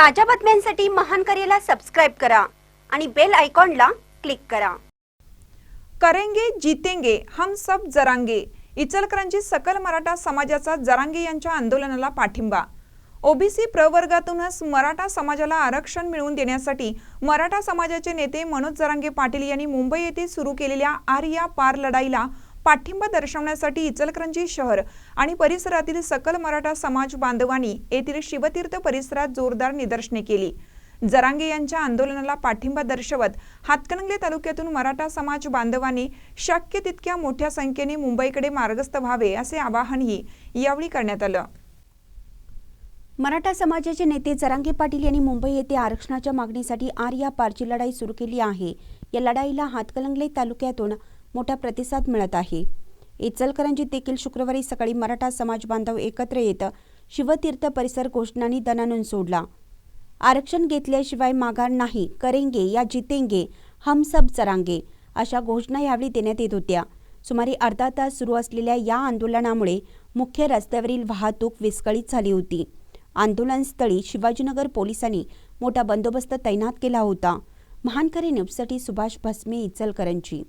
ताज्या बातम्यांसाठी महान करेला सबस्क्राईब करा आणि बेल आयकॉनला क्लिक करा. करेंगे जितेंगे हम सब जरांगे. इचलकरंजी सकल मराठा समाजाचा जरांगे यांच्या आंदोलनाला पाठिंबा. ओबीसी प्रवर्गातूनच मराठा समाजाला आरक्षण मिळवून देण्यासाठी मराठा समाजाचे नेते मनोज जरांगे पाटील यांनी मुंबई येथे सुरू केलेल्या आर्या पार लढाईला पाठिंबा दर्शवण्यासाठी इचलकरंजी शहर आणि परिसरातील सकल मराठा समाज बांधवांनी येथील शिवतीर्थ परिसरात जोरदार निदर्शने केली. जरांगे यांच्या आंदोलनाला पाठिंबा दर्शवत हातकणंगले तालुक्यातून मराठा समाज बांधवांनी शक्य तितक्या मोठ्या संख्येने मुंबईकडे मार्गस्थ व्हावे असे आवाहनही यावेळी करण्यात आलं. मराठा समाजाचे नेते जरांगे पाटील यांनी मुंबई येथे आरक्षणाच्या मागणीसाठी आर्या पारची लढाई सुरू केली आहे. या लढाईला हातकलंगले तालुक्यातून मोठा प्रतिसाद मिळत आहे. इचलकरंजीत देखील शुक्रवारी सकाळी मराठा समाज बांधव एकत्र येत शिवतीर्थ परिसर घोषणांनी दणानून सोडला. आरक्षण घेतल्याशिवाय माघार नाही करेंगे या जितेंगे हम सब चरांगे अशा घोषणा यावेळी देण्यात येत होत्या. सुमारे अर्धा तास सुरू असलेल्या या आंदोलनामुळे मुख्य रस्त्यावरील वाहतूक विस्कळीत झाली होती. आंदोलनस्थळी शिवाजीनगर पोलिसांनी मोठा बंदोबस्त तैनात केला होता. महानकरी न्यूजसाठी सुभाष भस्मे इचलकरंजी.